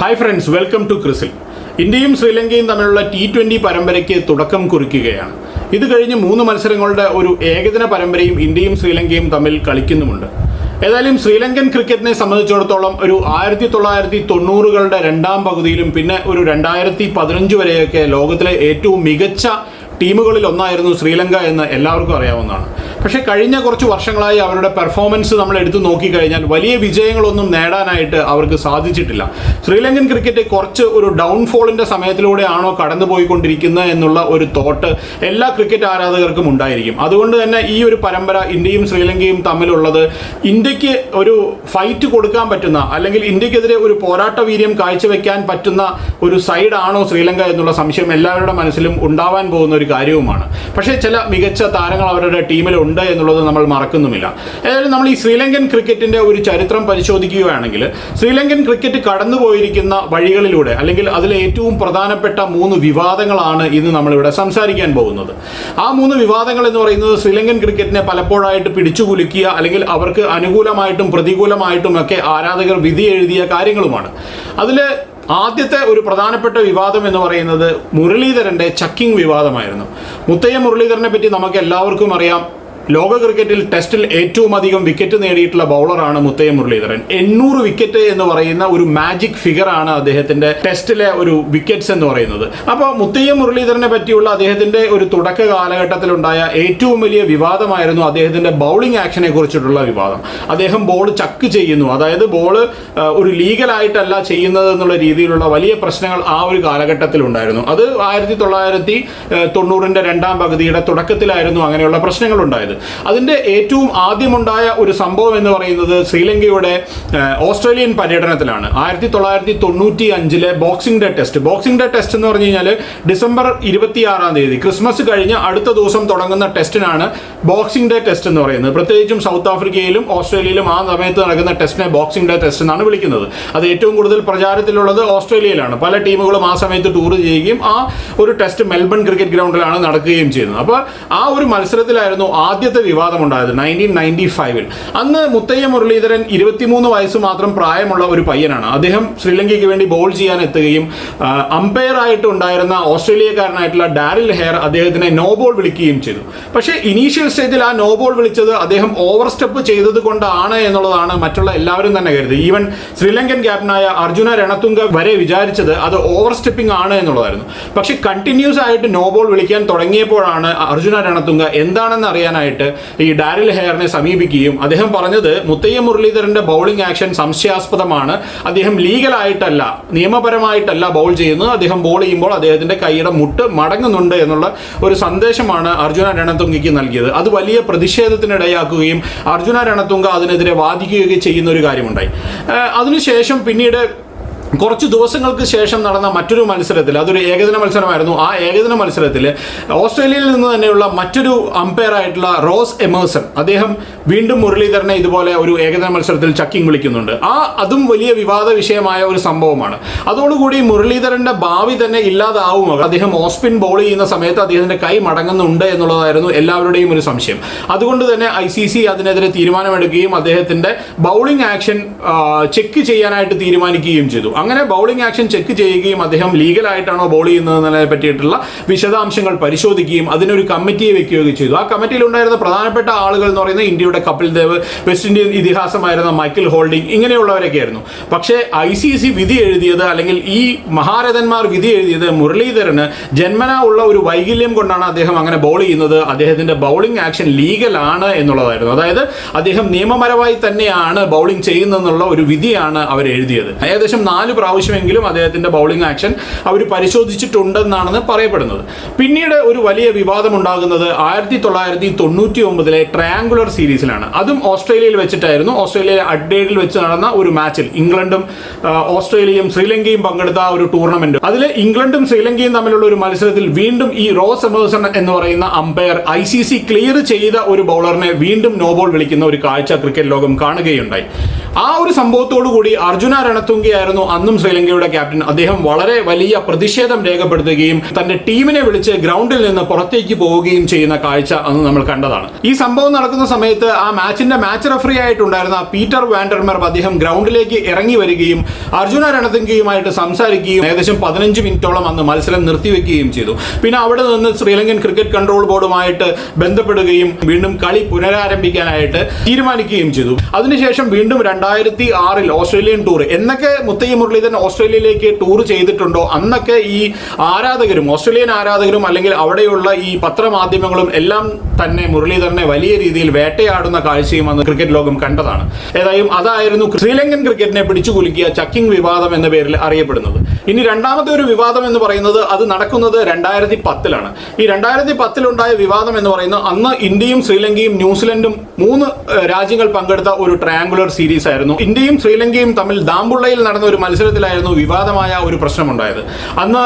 Hi friends welcome to ക്രിസിൽ ഇന്ത്യയും ശ്രീലങ്കയും തമ്മിലുള്ള ടി ട്വന്റി പരമ്പരയ്ക്ക് തുടക്കം കുറിക്കുകയാണ്. ഇത് കഴിഞ്ഞ് മൂന്ന് മത്സരങ്ങളുടെ ഒരു ഏകദിന പരമ്പരയും ഇന്ത്യയും ശ്രീലങ്കയും തമ്മിൽ കളിക്കുന്നുമുണ്ട്. ഏതായാലും ശ്രീലങ്കൻ ക്രിക്കറ്റിനെ സംബന്ധിച്ചിടത്തോളം ഒരു ആയിരത്തി തൊള്ളായിരത്തി തൊണ്ണൂറുകളുടെ രണ്ടാം പകുതിയിലും പിന്നെ ഒരു രണ്ടായിരത്തി പതിനഞ്ച് വരെയൊക്കെ ലോകത്തിലെ ഏറ്റവും മികച്ച ടീമുകളിൽ ഒന്നായിരുന്നു ശ്രീലങ്ക എന്ന് എല്ലാവർക്കും അറിയാവുന്നതാണ്. പക്ഷേ കഴിഞ്ഞ കുറച്ച് വർഷങ്ങളായി അവരുടെ പെർഫോമൻസ് നമ്മൾ എടുത്തു നോക്കിക്കഴിഞ്ഞാൽ വലിയ വിജയങ്ങളൊന്നും നേടാനായിട്ട് അവർക്ക് സാധിച്ചിട്ടില്ല. ശ്രീലങ്കൻ ക്രിക്കറ്റ് കുറച്ച് ഒരു ഡൗൺഫോളിന്റെ സമയത്തിലൂടെയാണോ കടന്നുപോയിക്കൊണ്ടിരിക്കുന്നത് എന്നുള്ള ഒരു തോട്ട് എല്ലാ ക്രിക്കറ്റ് ആരാധകർക്കും ഉണ്ടായിരിക്കും. അതുകൊണ്ട് തന്നെ ഈ ഒരു പരമ്പര ഇന്ത്യയും ശ്രീലങ്കയും തമ്മിലുള്ളത് ഇന്ത്യയ്ക്ക് ഒരു ഫൈറ്റ് കൊടുക്കാൻ പറ്റുന്ന അല്ലെങ്കിൽ ഇന്ത്യക്കെതിരെ ഒരു പോരാട്ട വീര്യം കാഴ്ചവെക്കാൻ പറ്റുന്ന ഒരു സൈഡാണോ ശ്രീലങ്ക എന്നുള്ള സംശയം എല്ലാവരുടെ മനസ്സിലും ഉണ്ടാവാൻ പോകുന്ന ഒരു കാര്യവുമാണ്. പക്ഷേ ചില മികച്ച താരങ്ങൾ അവരുടെ ടീമിലുണ്ട് എന്നുള്ളത് നമ്മൾ മറക്കുന്നുമില്ല. ഏതായാലും നമ്മൾ ഈ ശ്രീലങ്കൻ ക്രിക്കറ്റിന്റെ ഒരു ചരിത്രം പരിശോധിക്കുകയാണെങ്കിൽ ശ്രീലങ്കൻ ക്രിക്കറ്റ് കടന്നുപോയിരിക്കുന്ന വഴികളിലൂടെ അല്ലെങ്കിൽ അതിലെ ഏറ്റവും പ്രധാനപ്പെട്ട മൂന്ന് വിവാദങ്ങളാണ് ഇന്ന് നമ്മളിവിടെ സംസാരിക്കാൻ പോകുന്നത്. ആ മൂന്ന് വിവാദങ്ങൾ എന്ന് പറയുന്നത് ശ്രീലങ്കൻ ക്രിക്കറ്റിനെ പലപ്പോഴായിട്ട് പിടിച്ചുകുലുക്കിയ അല്ലെങ്കിൽ അവർക്ക് അനുകൂലമായിട്ടും പ്രതികൂലമായിട്ടും ഒക്കെ ആരാധകർ വിധി എഴുതിയ കാര്യങ്ങളുമാണ്. അതിൽ ആദ്യത്തെ ഒരു പ്രധാനപ്പെട്ട വിവാദം എന്ന് പറയുന്നത് മുരളീധരന്റെ ചക്കിംഗ് വിവാദമായിരുന്നു. മുത്തയ്യ മുരളീധരനെ പറ്റി നമുക്ക് എല്ലാവർക്കും അറിയാം. ലോക ക്രിക്കറ്റിൽ ടെസ്റ്റിൽ ഏറ്റവും അധികം വിക്കറ്റ് നേടിയിട്ടുള്ള ബൗളറാണ് മുത്തയ്യ മുരളീധരൻ. എണ്ണൂറ് വിക്കറ്റ് എന്ന് പറയുന്ന ഒരു മാജിക് ഫിഗർ ആണ് അദ്ദേഹത്തിന്റെ ടെസ്റ്റിലെ ഒരു വിക്കറ്റ്സ് എന്ന് പറയുന്നത്. അപ്പോൾ മുത്തയ്യ മുരളീധരനെ പറ്റിയുള്ള അദ്ദേഹത്തിന്റെ ഒരു തുടക്ക കാലഘട്ടത്തിലുണ്ടായ ഏറ്റവും വലിയ വിവാദമായിരുന്നു അദ്ദേഹത്തിന്റെ ബൗളിംഗ് ആക്ഷനെ കുറിച്ചിട്ടുള്ള വിവാദം. അദ്ദേഹം ബോൾ ചക്ക് ചെയ്യുന്നു. അതായത് ബോൾ ഒരു ലീഗലായിട്ടല്ല ചെയ്യുന്നത് എന്നുള്ള രീതിയിലുള്ള വലിയ പ്രശ്നങ്ങൾ ആ ഒരു കാലഘട്ടത്തിൽ ഉണ്ടായിരുന്നു അത് ആയിരത്തി തൊള്ളായിരത്തി തൊണ്ണൂറിന്റെ രണ്ടാം പകുതിയുടെ തുടക്കത്തിലായിരുന്നു അങ്ങനെയുള്ള പ്രശ്നങ്ങൾ ഉണ്ടായത് അതിന്റെ ഏറ്റവും ആദ്യമുണ്ടായ ഒരു സംഭവം എന്ന് പറയുന്നത് ശ്രീലങ്കയുടെ ഓസ്ട്രേലിയൻ പര്യടനത്തിലാണ്. ആയിരത്തി തൊള്ളായിരത്തി തൊണ്ണൂറ്റി അഞ്ചിലെ boxing day test. Boxing day test എന്ന് പറഞ്ഞു കഴിഞ്ഞാൽ ഡിസംബർ ഇരുപത്തിയാറാം തീയതി. ക്രിസ്മസ് കഴിഞ്ഞ് അടുത്ത ദിവസം തുടങ്ങുന്ന ടെസ്റ്റിനാണ് ബോക്സിംഗ് ഡേ ടെസ്റ്റ് എന്ന് പറയുന്നത്. പ്രത്യേകിച്ചും സൗത്ത് ആഫ്രിക്കയിലും ഓസ്ട്രേലിയയിലും ആ സമയത്ത് നടക്കുന്ന ടെസ്റ്റിനെ ബോക്സിംഗ് ഡേ ടെസ്റ്റ് എന്നാണ് വിളിക്കുന്നത്. അത് ഏറ്റവും കൂടുതൽ പ്രചാരത്തിലുള്ളത് ഓസ്ട്രേലിയയിലാണ്. പല ടീമുകളും ആ സമയത്ത് ടൂർ ചെയ്യുകയും ആ ഒരു ടെസ്റ്റ് മെൽബൺ ക്രിക്കറ്റ് ഗ്രൗണ്ടിലാണ് നടക്കുകയും ചെയ്യുന്നത്. അപ്പോൾ ആ ഒരു മത്സരത്തിലായിരുന്നു ആദ്യത്തെ വിവാദം ഉണ്ടായത് നയന്റീൻ നയന്റി ഫൈവിൽ അന്ന് മുത്തയ്യ മുരളീധരൻ ഇരുപത്തിമൂന്ന് വയസ്സ് മാത്രം പ്രായമുള്ള ഒരു പയ്യനാണ്. അദ്ദേഹം ശ്രീലങ്കയ്ക്ക് വേണ്ടി ബോൾ ചെയ്യാൻ എത്തുകയും അമ്പയർ ആയിട്ട് ഉണ്ടായിരുന്ന ഓസ്ട്രേലിയക്കാരനായിട്ടുള്ള ഡാരിൽ ഹെയർ അദ്ദേഹത്തിനെ നോ ബോൾ വിളിക്കുകയും ചെയ്തു. പക്ഷേ ഇനീഷ്യൽ സ്റ്റേജിൽ ആ നോ ബോൾ വിളിച്ചത് അദ്ദേഹം ഓവർ സ്റ്റെപ്പ് ചെയ്തത് കൊണ്ടാണ് എന്നുള്ളതാണ് മറ്റുള്ള എല്ലാവരും തന്നെ കരുതി. ഈവൻ ശ്രീലങ്കൻ ക്യാപ്റ്റനായ അർജുന രണത്തുങ്ക വരെ വിചാരിച്ചത് അത് ഓവർ സ്റ്റെപ്പിംഗ് ആണ് എന്നുള്ളതായിരുന്നു. പക്ഷേ കണ്ടിന്യൂസ് ആയിട്ട് നോ ബോൾ വിളിക്കാൻ തുടങ്ങിയപ്പോഴാണ് അർജുന രണത്തുങ്ക എന്താണെന്ന് അറിയാനായിട്ട് ഈ ഡാരിൽ ഹെയറിനെ സമീപിക്കുകയും അദ്ദേഹം പറഞ്ഞത് മുത്തയ്യ മുരളീധരന്റെ ബൗളിംഗ് ആക്ഷൻ സംശയാസ്പദമാണ്. അദ്ദേഹം ലീഗലായിട്ടല്ല നിയമപരമായിട്ടല്ല ബൗൾ ചെയ്യുന്നത്. അദ്ദേഹം ബോൾ ചെയ്യുമ്പോൾ അദ്ദേഹത്തിന്റെ കൈയുടെ മുട്ട് മടങ്ങുന്നുണ്ട് എന്നുള്ള ഒരു സന്ദേശമാണ് അർജുന രണത്തുങ്കയ്ക്ക് നൽകിയത്. അത് വലിയ പ്രതിഷേധത്തിനിടയാക്കുകയും അർജുന രണത്തുങ്ക അതിനെതിരെ വാദിക്കുകയൊക്കെ ചെയ്യുന്ന ഒരു കാര്യമുണ്ടായി. അതിനുശേഷം പിന്നീട് കുറച്ച് ദിവസങ്ങൾക്ക് ശേഷം നടന്ന മറ്റൊരു മത്സരത്തിൽ അതൊരു ഏകദിന മത്സരമായിരുന്നു. ആ ഏകദിന മത്സരത്തിൽ ഓസ്ട്രേലിയയിൽ നിന്ന് തന്നെയുള്ള മറ്റൊരു അമ്പയർ ആയിട്ടുള്ള റോസ് എമേഴ്സൺ അദ്ദേഹം വീണ്ടും മുരളീധരനെ ഇതുപോലെ ഒരു ഏകദിന മത്സരത്തിൽ ചക്കിങ് വിളിക്കുന്നുണ്ട്. ആ അതും വലിയ വിവാദ വിഷയമായ ഒരു സംഭവമാണ്. അതോടുകൂടി മുരളീധരന്റെ ഭാവി തന്നെ ഇല്ലാതാവും. അദ്ദേഹം ഓസ്പിൻ ബോൾ ചെയ്യുന്ന സമയത്ത് അദ്ദേഹത്തിന്റെ കൈ മടങ്ങുന്നുണ്ട് എന്നുള്ളതായിരുന്നു എല്ലാവരുടെയും ഒരു സംശയം. അതുകൊണ്ട് തന്നെ ഐ സി സി അതിനെതിരെ തീരുമാനമെടുക്കുകയും അദ്ദേഹത്തിന്റെ ബൗളിംഗ് ആക്ഷൻ ചെക്ക് ചെയ്യാനായിട്ട് തീരുമാനിക്കുകയും ചെയ്തു. അങ്ങനെ ബൗളിംഗ് ആക്ഷൻ ചെക്ക് ചെയ്യുകയും അദ്ദേഹം ലീഗലായിട്ടാണോ ബോൾ ചെയ്യുന്നതിനെ പറ്റിയിട്ടുള്ള വിശദാംശങ്ങൾ പരിശോധിക്കുകയും അതിനൊരു കമ്മിറ്റിയെ വെക്കുകയും ചെയ്തു. ആ കമ്മിറ്റിയിൽ ഉണ്ടായിരുന്ന പ്രധാനപ്പെട്ട ആളുകൾ എന്ന് പറയുന്നത് ഇന്ത്യയുടെ കപിൽ ദേവ് വെസ്റ്റ് ഇന്ത്യൻ ഇതിഹാസമായിരുന്ന മൈക്കിൾ ഹോൾഡിംഗ് ഇങ്ങനെയുള്ളവരൊക്കെ ആയിരുന്നു. പക്ഷേ ഐ സി സി വിധി എഴുതിയത് അല്ലെങ്കിൽ ഈ മഹാരഥന്മാർ വിധി എഴുതിയത് മുരളീധരന് ജന്മന ഉള്ള ഒരു വൈകല്യം കൊണ്ടാണ് അദ്ദേഹം അങ്ങനെ ബോൾ ചെയ്യുന്നത്. അദ്ദേഹത്തിന്റെ ബൗളിംഗ് ആക്ഷൻ ലീഗലാണ് എന്നുള്ളതായിരുന്നു. അതായത് അദ്ദേഹം നിയമപരമായി തന്നെയാണ് ബൗളിംഗ് ചെയ്യുന്നതെന്നുള്ള ഒരു വിധിയാണ് അവർ എഴുതിയത്. ഏകദേശം നാല് പ്രാവശ്യമെങ്കിലും അദ്ദേഹത്തിന്റെ ബൗളിംഗ് ആക്ഷൻ അവർ പരിശോധിച്ചിട്ടുണ്ടെന്നാണെന്ന് പറയപ്പെടുന്നത്. പിന്നീട് ഒരു വലിയ വിവാദം ഉണ്ടാകുന്നത് ആയിരത്തി തൊള്ളായിരത്തി തൊണ്ണൂറ്റി ഒമ്പതിലെ ട്രയാങ്കുലർ സീരീസിലാണ്. അതും ഓസ്ട്രേലിയയിൽ വെച്ചിട്ടായിരുന്നു. ഓസ്ട്രേലിയയിലെ അഡ്ഡേഡിൽ വെച്ച് നടന്ന ഒരു മാച്ചിൽ ഇംഗ്ലണ്ടും ഓസ്ട്രേലിയയും ശ്രീലങ്കയും പങ്കെടുത്ത ഒരു ടൂർണമെന്റ്. അതിൽ ഇംഗ്ലണ്ടും ശ്രീലങ്കയും തമ്മിലുള്ള ഒരു മത്സരത്തിൽ വീണ്ടും ഈ റോസ് എമേഴ്സൺ എന്ന് പറയുന്ന umpire I C C clear ചെയ്ത ഒരു ബൗളറിനെ വീണ്ടും നോ ബോൾ വിളിക്കുന്ന ഒരു കാഴ്ച ക്രിക്കറ്റ് ലോകം കാണുകയുണ്ടായി. ആ ഒരു സംഭവത്തോടു കൂടി അർജുന രണത്തുങ്കയായിരുന്നു അന്നും ശ്രീലങ്കയുടെ ക്യാപ്റ്റൻ അദ്ദേഹം വളരെ വലിയ പ്രതിഷേധം രേഖപ്പെടുത്തുകയും തന്റെ ടീമിനെ വിളിച്ച് ഗ്രൗണ്ടിൽ നിന്ന് പുറത്തേക്ക് പോവുകയും ചെയ്യുന്ന കാഴ്ച അന്ന് നമ്മൾ കണ്ടതാണ്. ഈ സംഭവം നടക്കുന്ന സമയത്ത് ആ മാച്ചിന്റെ മാച്ച് റഫറി ആയിട്ടുണ്ടായിരുന്ന പീറ്റർ വാൻഡർമർ അദ്ദേഹം ഗ്രൗണ്ടിലേക്ക് ഇറങ്ങി വരികയും അർജുന രണതിങ്കയുമായിട്ട് സംസാരിക്കുകയും ഏകദേശം പതിനഞ്ച് മിനിറ്റോളം അന്ന് മത്സരം നിർത്തിവെക്കുകയും ചെയ്തു. പിന്നെ അവിടെ നിന്ന് ശ്രീലങ്കൻ ക്രിക്കറ്റ് കൺട്രോൾ ബോർഡുമായിട്ട് ബന്ധപ്പെടുകയും വീണ്ടും കളി പുനരാരംഭിക്കാനായിട്ട് തീരുമാനിക്കുകയും ചെയ്തു. അതിനുശേഷം വീണ്ടും രണ്ടായിരത്തി ആറിൽ ഓസ്ട്രേലിയൻ ടൂർ എന്നൊക്കെ മുത്തയ്യ മുരളീധരൻ ഓസ്ട്രേലിയയിലേക്ക് ടൂർ ചെയ്തിട്ടുണ്ടോ? അന്നൊക്കെ ഈ ആരാധകരും ഓസ്ട്രേലിയൻ ആരാധകരും അല്ലെങ്കിൽ അവിടെയുള്ള ഈ പത്രമാധ്യമങ്ങളും എല്ലാം തന്നെ മുരളീധരനെ വലിയ രീതിയിൽ വേട്ടയാടുന്ന കാഴ്ചയും അന്ന് ക്രിക്കറ്റ് ലോകം കണ്ടതാണ്. ഏതായാലും അതായിരുന്നു ശ്രീലങ്കൻ ക്രിക്കറ്റിനെ പിടിച്ചുകുലുക്കിയ ചക്കിംഗ് വിവാദം എന്ന പേരിൽ അറിയപ്പെടുന്നത്. ഇനി രണ്ടാമത്തെ ഒരു വിവാദം എന്ന് പറയുന്നത് അത് നടക്കുന്നത് രണ്ടായിരത്തി പത്തിലാണ് ഈ രണ്ടായിരത്തി പത്തിലുണ്ടായ വിവാദം എന്ന് പറയുന്നത് അന്ന് ഇന്ത്യയും ശ്രീലങ്കയും ന്യൂസിലൻഡും മൂന്ന് രാജ്യങ്ങൾ പങ്കെടുത്ത ഒരു ട്രയാങ്കുലർ സീരീസ് ആയിരുന്നു. ഇന്ത്യയും ശ്രീലങ്കയും തമ്മിൽ ദാമ്പുള്ളയിൽ നടന്ന ഒരു മത്സരത്തിലായിരുന്നു വിവാദമായ ഒരു പ്രശ്നമുണ്ടായത്. അന്ന്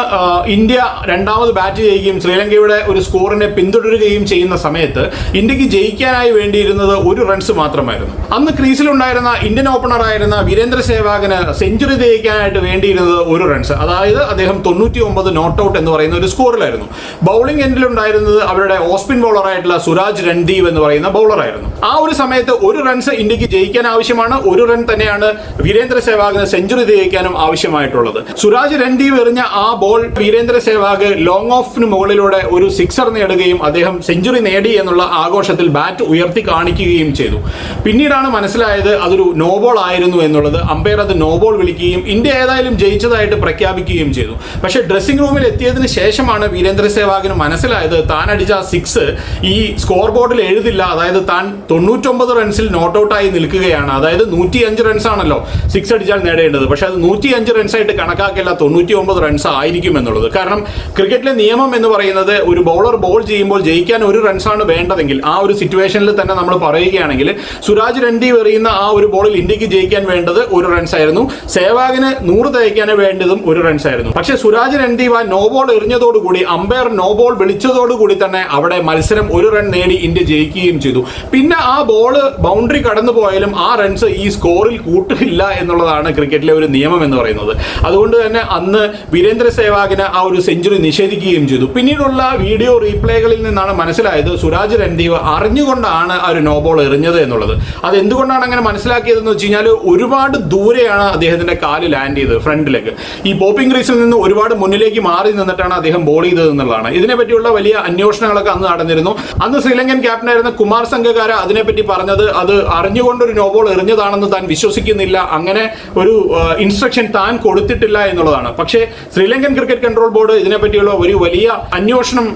ഇന്ത്യ രണ്ടാമത് ബാറ്റ് ചെയ്യുകയും ശ്രീലങ്കയുടെ ഒരു സ്കോറിനെ പിന്തുടരുകയും ചെയ്യുന്ന സമയത്ത് ഇന്ത്യയ്ക്ക് ജയിക്കാനായി വേണ്ടിയിരുന്നത് ഒരു റൺസ് മാത്രമായിരുന്നു. അന്ന് ക്രീസിലുണ്ടായിരുന്ന ഇന്ത്യൻ ഓപ്പണറായിരുന്ന വീരേന്ദ്ര സേവാഗിന് സെഞ്ചുറി ജയിക്കാനായിട്ട് വേണ്ടിയിരുന്നത് ഒരു റൺസ് അതായത് അദ്ദേഹം തൊണ്ണൂറ്റി ഒമ്പത് നോട്ട് ഔട്ട് എന്ന് പറയുന്ന ഒരു സ്കോറിലായിരുന്നു ബൗളിംഗ് എൻഡിലുണ്ടായിരുന്നത് അവരുടെ ഓസ്പിൻ ബൗളറായിട്ടുള്ള സുരാജ് രൺദീപ് എന്ന് പറയുന്ന ബൗളറായിരുന്നു ആ ഒരു സമയത്ത് ഒരു റൺസ് ഇന്ത്യയ്ക്ക് ജയിക്കാൻ ആവശ്യമാണ്. ഒരു റൺ തന്നെയാണ് വീരേന്ദ്ര സേവാഗിന് സെഞ്ചുറി ജയിക്കാനും ആവശ്യമായിട്ടുള്ളത്. സുരാജ് രൺദീപ് എറിഞ്ഞ ആ ബോൾ വീരേന്ദ്ര സേവാഗ് ലോങ് ഓഫിന് മുകളിലൂടെ ഒരു സിക്സർ നേടുകയും അദ്ദേഹം സെഞ്ചുറി നേടി എന്നുള്ള ആഘോഷത്തിൽ ബാറ്റ് ഉയർത്തി കാണിക്കുകയും ചെയ്തു. പിന്നീടാണ് മനസ്സിലായത് അതൊരു നോ ബോൾ ആയിരുന്നു എന്നുള്ളത്. അമ്പയർ അത് നോ ബോൾ വിളിക്കുകയും ഇന്ത്യ ഏതായാലും ജയിച്ചതായിട്ട് പ്രഖ്യാപിക്കുകയും ചെയ്തു. പക്ഷെ ഡ്രസ്സിംഗ് റൂമിൽ എത്തിയതിന് ശേഷമാണ് വീരേന്ദ്ര സേവാഗിന് മനസ്സിലായത് താൻ അടിച്ച സിക്സ് ഈ സ്കോർ ബോർഡിൽ എഴുതില്ല. അതായത് താൻ തൊണ്ണൂറ്റൊമ്പത് റൺസിൽ നോട്ട് ഔട്ടായി നിൽക്കുകയാണ്. അതായത് നൂറ്റി അഞ്ച് റൺസ് ആണല്ലോ സിക്സ് അടിച്ചാൽ നേടേണ്ടത്. പക്ഷെ അത് നൂറ്റി അഞ്ച് റൺസായിട്ട് കണക്കാക്കില്ല തൊണ്ണൂറ്റി ഒമ്പത് റൺസ് ആയിരിക്കും എന്നുള്ളത്. കാരണം ക്രിക്കറ്റിലെ നിയമം എന്ന് പറയുന്നത് ഒരു ബൗളർ ബോൾ ചെയ്യുമ്പോൾ ജയിക്കാൻ ഒരു റൺസാണ് വേണ്ടതെങ്കിൽ ആ ഒരു സിറ്റുവേഷനിൽ തന്നെ നമ്മൾ പറയുകയാണെങ്കിൽ സുരാജ് രണ്ടി എറിയുന്ന ആ ഒരു ബോളിൽ ഇന്ത്യയ്ക്ക് ജയിക്കാൻ വേണ്ടത് ഒരു റൺസായിരുന്നു സേവാഗിന് നൂറ് തയ്ക്കാൻ വേണ്ടതും ഒരു റൺസായിരുന്നു പക്ഷേ സുരാജ് രണ്ടീവ നോ ബോൾ എറിഞ്ഞതോടുകൂടി അമ്പയർ നോ ബോൾ വിളിച്ചതോടുകൂടി തന്നെ അവിടെ മത്സരം ഒരു റൺ നേടി ഇന്ത്യ ജയിക്കുകയും ചെയ്തു. പിന്നെ ആ ബോൾ ബൗണ്ടറി കടന്നു പോയാലും ആ റൺസ് ഈ സ്കോറിൽ കൂട്ടില്ല എന്നുള്ളതാണ് ക്രിക്കറ്റിലെ ഒരു നിയമം. എന്ന് പറയുന്നത്. അതുകൊണ്ട് തന്നെ അന്ന് വീരേന്ദ്ര സേവാഗിന് ആ ഒരു സെഞ്ചുറി നിഷേധിക്കുകയും ചെയ്തു. പിന്നീടുള്ള വീഡിയോ റീപ്ലേകളിൽ നിന്നാണ് മനസ്സിലായത് സുരാജ് രൺദീപ് അറിഞ്ഞുകൊണ്ടാണ് ആ ഒരു നോബോൾ എറിഞ്ഞത് എന്നുള്ളത്. അത് എന്തുകൊണ്ടാണ് അങ്ങനെ മനസ്സിലാക്കിയതെന്ന് വെച്ച് കഴിഞ്ഞാൽ ഒരുപാട് ദൂരെയാണ് അദ്ദേഹത്തിന്റെ കാൽ ലാൻഡ് ചെയ്തത് ഫ്രണ്ടിലേക്ക്. ഈ പോപ്പിംഗ് ക്രീസിൽ നിന്ന് ഒരുപാട് മുന്നിലേക്ക് മാറി നിന്നിട്ടാണ് അദ്ദേഹം ബോൾ ചെയ്തത് എന്നുള്ളതാണ്. ഇതിനെപ്പറ്റിയുള്ള വലിയ അന്വേഷണങ്ങളൊക്കെ അന്ന് നടന്നിരുന്നു. അന്ന് ശ്രീലങ്കൻ ക്യാപ്റ്റനായിരുന്ന കുമാർ സംഘകാര അതിനെപ്പറ്റി പറഞ്ഞത് അത് അറിഞ്ഞുകൊണ്ടൊരു നോ ബോൾ എറിഞ്ഞതാണെന്ന് താൻ വിശ്വസിക്കുന്നില്ല. അങ്ങനെ ഒരു ഇൻസ്ട്രക്ഷൻ താൻ കൊടുത്തിട്ടില്ല എന്നുള്ളതാണ്. പക്ഷേ ശ്രീലങ്കൻ ക്രിക്കറ്റ് കൺട്രോൾ ബോർഡ് ഇതിനെപ്പറ്റിയുള്ള ഒരു വലിയ അന്വേഷണം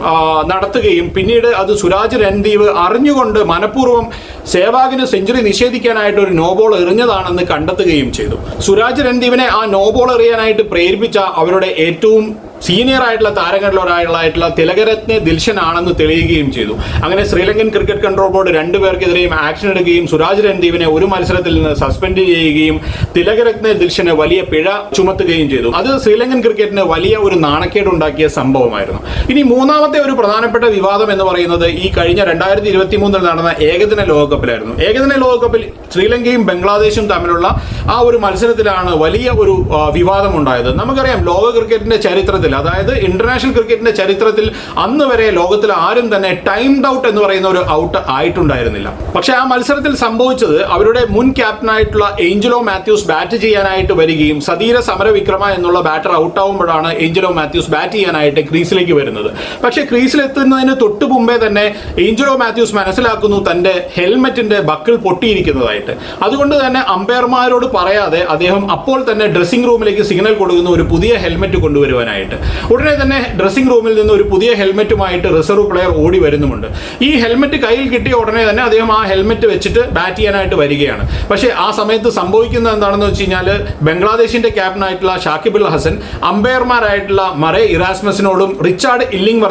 നടത്തുകയും പിന്നീട് അത് സുരാജ് രൺദീപ് അറിഞ്ഞുകൊണ്ട് മനഃപൂർവം സേവാഗിന് സെഞ്ചുറി നിഷേധിക്കാനായിട്ട് ഒരു നോ ബോൾ എറിഞ്ഞതാണെന്ന് കണ്ടെത്തുകയും ചെയ്തു. സുരാജ് രൺദീപിനെ ആ നോ ബോൾ എറിയാനായിട്ട് പ്രേരിപ്പിച്ച അവരുടെ ഏറ്റവും സീനിയർ ആയിട്ടുള്ള താരങ്ങളിൽ ഒരാളായിട്ടുള്ള തിലകരത്നെ ദിൽഷൻ ആണെന്ന് തെളിയുകയും ചെയ്തു. അങ്ങനെ ശ്രീലങ്കൻ ക്രിക്കറ്റ് കൺട്രോൾ ബോർഡ് രണ്ടുപേർക്കെതിരെയും ആക്ഷൻ എടുക്കുകയും സുരാജ് രൺദീപിനെ ഒരു മത്സരത്തിൽ നിന്ന് സസ്പെൻഡ് ചെയ്യുകയും തിലകരത്നെ ദിൽഷന് വലിയ പിഴ ചുമത്തുകയും ചെയ്തു. അത് ശ്രീലങ്കൻ ക്രിക്കറ്റിന് വലിയ ഒരു നാണക്കേടുണ്ടാക്കിയ സംഭവമായിരുന്നു. ഇനി മൂന്നാമത്തെ ഒരു പ്രധാനപ്പെട്ട വിവാദം എന്ന് പറയുന്നത് ഈ കഴിഞ്ഞ രണ്ടായിരത്തി ഇരുപത്തി മൂന്നിൽ നടന്ന ഏകദിന ലോകകപ്പിലായിരുന്നു. ഏകദിന ലോകകപ്പിൽ ശ്രീലങ്കയും ബംഗ്ലാദേശും തമ്മിലുള്ള ആ ഒരു മത്സരത്തിലാണ് വലിയ ഒരു വിവാദം ഉണ്ടായത് നമുക്കറിയാം ലോക ക്രിക്കറ്റിന്റെ ചരിത്രത്തിൽ അതായത് ഇന്റർനാഷണൽ ക്രിക്കറ്റിന്റെ ചരിത്രത്തിൽ അന്ന് വരെ ലോകത്തിൽ ആരും തന്നെ ടൈംഡ് ഔട്ട് എന്ന് പറയുന്ന ഒരു ഔട്ട് ആയിട്ടുണ്ടായിരുന്നില്ല. പക്ഷെ ആ മത്സരത്തിൽ സംഭവിച്ചത് അവരുടെ മുൻ ക്യാപ്റ്റനായിട്ടുള്ള ഏഞ്ചലോ മാത്യൂസ് ബാറ്റ് ചെയ്യാനായിട്ട് വരികയും സതീര സമരവിക്രമ എന്നുള്ള ബാറ്റർ ഔട്ട് ആവുമ്പോഴാണ് ഏഞ്ചലോ മാത്യൂസ് ബാറ്റ് ചെയ്യാനായിട്ട് ക്രീസിലേക്ക് വരുന്നത്. പക്ഷെ ക്രീസിലെത്തുന്നതിന് തൊട്ട് മുമ്പേ തന്നെ ഏഞ്ചലോ മാത്യൂസ് മനസ്സിലാക്കുന്നു തന്റെ ഹെൽമെറ്റിന്റെ ബക്കിൾ പൊട്ടിയിരിക്കുന്നതായിട്ട്. അതുകൊണ്ട് തന്നെ അമ്പയർമാരോട് പറയാതെ അദ്ദേഹം അപ്പോൾ തന്നെ ഡ്രസ്സിംഗ് റൂമിലേക്ക് സിഗ്നൽ കൊടുക്കുന്ന ഒരു പുതിയ ഹെൽമെറ്റ് കൊണ്ടുവരുവാനായിട്ട്. ഉടനെ തന്നെ ഡ്രസ്സിംഗ് റൂമിൽ നിന്ന് ഒരു പുതിയ ഹെൽമെറ്റുമായിട്ട് റിസർവ് പ്ലെയർ ഓടി വരുന്നുമുണ്ട്. ഈ ഹെൽമെറ്റ് കയ്യിൽ കിട്ടിയ ഉടനെ തന്നെ അദ്ദേഹം ആ ഹെൽമെറ്റ് വെച്ചിട്ട് ബാറ്റ് ചെയ്യാനായിട്ട് വരികയാണ്. പക്ഷേ ആ സമയത്ത് സംഭവിക്കുന്നത് എന്താണെന്ന് വെച്ച് കഴിഞ്ഞാൽ ബംഗ്ലാദേശിന്റെ ക്യാപ്റ്റനായിട്ടുള്ള ഷാക്കിബുൽ ഹസൻ അമ്പയർമാരായിട്ടുള്ള മറേ ഇറാസ്മസിനോടും റിച്ചാർഡ് ഇല്ലിംഗ്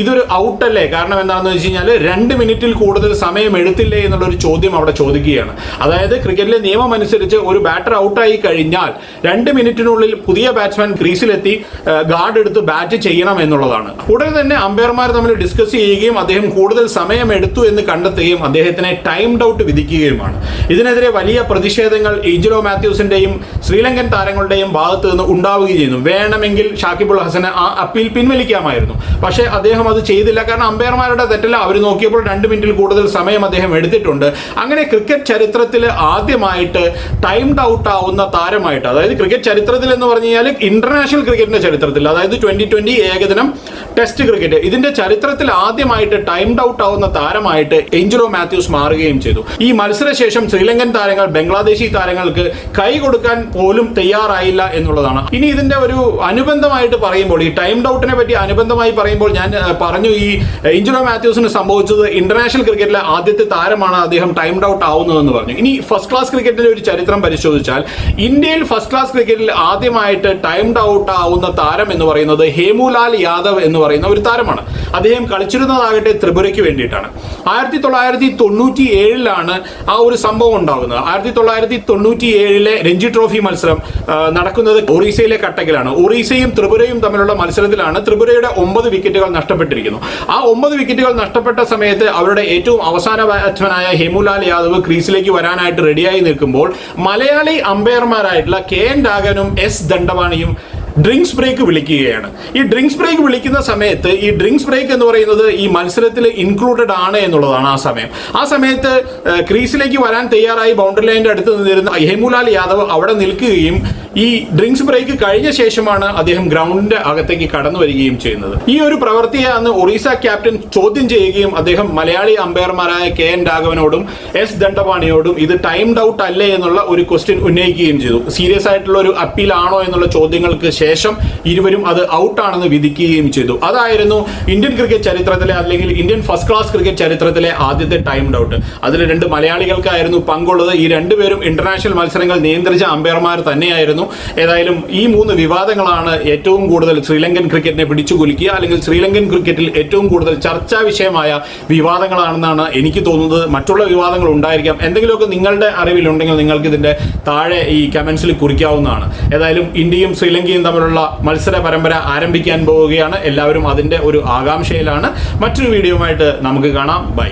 ഇതൊരു ഔട്ടല്ലേ കാരണം എന്താണെന്ന് വെച്ച് കഴിഞ്ഞാൽ രണ്ട് മിനിറ്റിൽ കൂടുതൽ സമയം എടുത്തില്ലേ എന്നുള്ളൊരു ചോദ്യം അവിടെ ചോദിക്കുകയാണ്. അതായത് ക്രിക്കറ്റിലെ നിയമം അനുസരിച്ച് ഒരു ബാറ്റർ ഔട്ടായി കഴിഞ്ഞാൽ രണ്ട് മിനിറ്റിനുള്ളിൽ പുതിയ ബാറ്റ്സ്മാൻ ക്രീസിലെത്തി ഗാർഡ് എടുത്ത് ബാറ്റ് ചെയ്യണം എന്നുള്ളതാണ്. ഉടനെ തന്നെ അമ്പയർമാർ തമ്മിൽ ഡിസ്കസ് ചെയ്യുകയും അദ്ദേഹം കൂടുതൽ സമയം എടുത്തു എന്ന് കണ്ടെത്തുകയും അദ്ദേഹത്തിനെ ടൈം ഔട്ട് വിധിക്കുകയുമാണ്. ഇതിനെതിരെ വലിയ പ്രതിഷേധങ്ങൾ ഏഞ്ചലോ മാത്യൂസിന്റെയും ശ്രീലങ്കൻ താരങ്ങളുടെയും ഭാഗത്ത് നിന്ന് ഉണ്ടാവുകയും ചെയ്യുന്നു. വേണമെങ്കിൽ ഷാക്കിബുൾ ഹസന് ആ അപ്പീൽ പിൻവലിക്കാമായിരുന്നു. പക്ഷേ അദ്ദേഹം അത് ചെയ്തില്ല. കാരണം അമ്പയർമാരുടെ തെറ്റല്ല. അവർ നോക്കിയപ്പോൾ രണ്ട് മിനിറ്റിൽ കൂടുതൽ സമയം അദ്ദേഹം എടുത്തിട്ടുണ്ട്. അങ്ങനെ ക്രിക്കറ്റ് ചരിത്രത്തിൽ ആദ്യമായിട്ട് ടൈംഡ് ഔട്ട് ആവുന്ന താരമായിട്ട് അതായത് ക്രിക്കറ്റ് ചരിത്രത്തിൽ എന്ന് പറഞ്ഞു കഴിഞ്ഞാൽ ഇന്റർനാഷണൽ ക്രിക്കറ്റിന്റെ ചരിത്രത്തിൽ അതായത് ട്വന്റി ട്വന്റി ഏകദിനം ടെസ്റ്റ് ക്രിക്കറ്റ് ഇതിന്റെ ചരിത്രത്തിൽ ആദ്യമായിട്ട് ടൈംഡ് ഔട്ട് ആവുന്ന താരമായിട്ട് എഞ്ചിലോ മാത്യൂസ് മാറുകയും ചെയ്തു. ഈ മത്സരശേഷം ശ്രീലങ്കൻ താരങ്ങൾ ബംഗ്ലാദേശി താരങ്ങൾക്ക് കൈ കൊടുക്കാൻ പോലും തയ്യാറായില്ല എന്നുള്ളതാണ്. ഇനി ഇതിന്റെ ഒരു അനുബന്ധമായിട്ട് പറയുമ്പോൾ ഈ ടൈംഡ് ഔട്ടിനെ പറ്റി അനുബന്ധമായി പറയുമ്പോൾ ഞാൻ പറഞ്ഞു ഈ എഞ്ചിലോ മാത്യൂസിന് സംഭവിച്ചത് ഇന്റർനാഷണൽ ക്രിക്കറ്റിലെ ആദ്യത്തെ താരമാണ് അദ്ദേഹം ടൈംഡ് ഔട്ട് ആവുന്നതെന്ന് പറഞ്ഞു. ഇനി ഫസ്റ്റ് ക്ലാസ് ക്രിക്കറ്റിന്റെ ഒരു ചരിത്രം പരിശോധിച്ചാൽ ഇന്ത്യയിൽ ഫസ്റ്റ് ക്ലാസ് ക്രിക്കറ്റിൽ ആദ്യമായിട്ട് ടൈംഡ് ഔട്ട് ആവുന്ന താരം എന്ന് പറയുന്നത് ഹേമുലാൽ യാദവ് എന്ന് പറയുന്ന ഒരു താരമാണ്. അദ്ദേഹം കളിച്ചിരുന്നതാകട്ടെ ത്രിപുരയ്ക്ക് വേണ്ടിയിട്ടാണ്. ആയിരത്തി തൊള്ളായിരത്തി തൊണ്ണൂറ്റി ഏഴിലാണ് ആ ഒരു സംഭവം ഉണ്ടാകുന്നത്. ആയിരത്തി തൊള്ളായിരത്തി തൊണ്ണൂറ്റി ഏഴിലെ രഞ്ജി ട്രോഫി മത്സരം നടക്കുന്നത് ഒറീസയിലെ കട്ടക്കിലാണ്. ഒറീസയും ത്രിപുരയും തമ്മിലുള്ള മത്സരത്തിലാണ് ത്രിപുരയുടെ ഒമ്പത് വിക്കറ്റുകൾ നഷ്ടപ്പെട്ടിരിക്കുന്നു ആ ഒമ്പത് വിക്കറ്റുകൾ നഷ്ടപ്പെട്ട സമയത്ത് അവരുടെ ഏറ്റവും അവസാന ബാറ്റ്സ്മാനായ ഹേമുലാൽ യാദവ് ക്രീസിലേക്ക് വരാനായിട്ട് റെഡിയായി നിൽക്കുമ്പോൾ മലയാളി അമ്പയർമാരായിട്ടുള്ള കെ എൻ ഡാഗനും എസ് ദണ്ഡവാണിയും ഡ്രിങ്ക്സ് ബ്രേക്ക് വിളിക്കുകയാണ്. ഈ ഡ്രിങ്ക്സ് ബ്രേക്ക് വിളിക്കുന്ന സമയത്ത് ഈ ഡ്രിങ്ക്സ് ബ്രേക്ക് എന്ന് പറയുന്നത് ഈ മത്സരത്തിൽ ഇൻക്ലൂഡഡ് ആണ് എന്നുള്ളതാണ് ആ സമയം. ആ സമയത്ത് ക്രീസിലേക്ക് വരാൻ തയ്യാറായി ബൗണ്ടറി ലൈന്റെ അടുത്ത് നിന്നിരുന്ന ഹേമുലാൽ യാദവ് അവിടെ നിൽക്കുകയും ഈ ഡ്രിങ്ക്സ് ബ്രേക്ക് കഴിഞ്ഞ ശേഷമാണ് അദ്ദേഹം ഗ്രൗണ്ടിന്റെ അകത്തേക്ക് കടന്നു വരികയും ചെയ്യുന്നത്. ഈ ഒരു പ്രവൃത്തിയെ അന്ന് ഒറീസ ക്യാപ്റ്റൻ ചോദ്യം ചെയ്യുകയും അദ്ദേഹം മലയാളി അമ്പയർമാരായ കെ എൻ രാഘവനോടും എസ് ദണ്ഡപാണിയോടും ഇത് ടൈം ഔട്ട് അല്ലേ എന്നുള്ള ഒരു ക്വസ്റ്റ്യൻ ഉന്നയിക്കുകയും ചെയ്തു. സീരിയസ് ആയിട്ടുള്ള ഒരു അപ്പീൽ ആണോ എന്നുള്ള ചോദ്യങ്ങൾക്ക് ഇരുവരും അത് ഔട്ടാണെന്ന് വിധിക്കുകയും ചെയ്തു. അതായിരുന്നു ഇന്ത്യൻ ക്രിക്കറ്റ് ചരിത്രത്തിലെ അല്ലെങ്കിൽ ഇന്ത്യൻ ഫസ്റ്റ് ക്ലാസ് ക്രിക്കറ്റ് ചരിത്രത്തിലെ ആദ്യത്തെ ടൈം ഔട്ട് അതിൽ രണ്ട് മലയാളികൾക്കായിരുന്നു പങ്കുള്ളത്. ഈ രണ്ടുപേരും ഇന്റർനാഷണൽ മത്സരങ്ങൾ നിയന്ത്രിച്ച അമ്പയർമാർ തന്നെയായിരുന്നു. ഏതായാലും ഈ മൂന്ന് വിവാദങ്ങളാണ് ഏറ്റവും കൂടുതൽ ശ്രീലങ്കൻ ക്രിക്കറ്റിനെ പിടിച്ചുകുലുക്കിയ അല്ലെങ്കിൽ ശ്രീലങ്കൻ ക്രിക്കറ്റിൽ ഏറ്റവും കൂടുതൽ ചർച്ചാ വിഷയമായ വിവാദങ്ങളാണെന്നാണ് എനിക്ക് തോന്നുന്നത്. മറ്റുള്ള വിവാദങ്ങൾ ഉണ്ടായിരിക്കാം. എന്തെങ്കിലുമൊക്കെ നിങ്ങളുടെ അറിവിലുണ്ടെങ്കിൽ നിങ്ങൾക്ക് ഇതിന്റെ താഴെ ഈ കമന്റ്സിൽ കുറിക്കാവുന്നതാണ്. ഏതായാലും ഇന്ത്യയും ശ്രീലങ്കയും തമ്മിലുള്ള മത്സര പരമ്പര ആരംഭിക്കാൻ പോവുകയാണ്. എല്ലാവരും അതിന്റെ ഒരു ആകാംക്ഷയിലാണ്. മറ്റൊരു വീഡിയോയുമായിട്ട് നമുക്ക് കാണാം. ബൈ.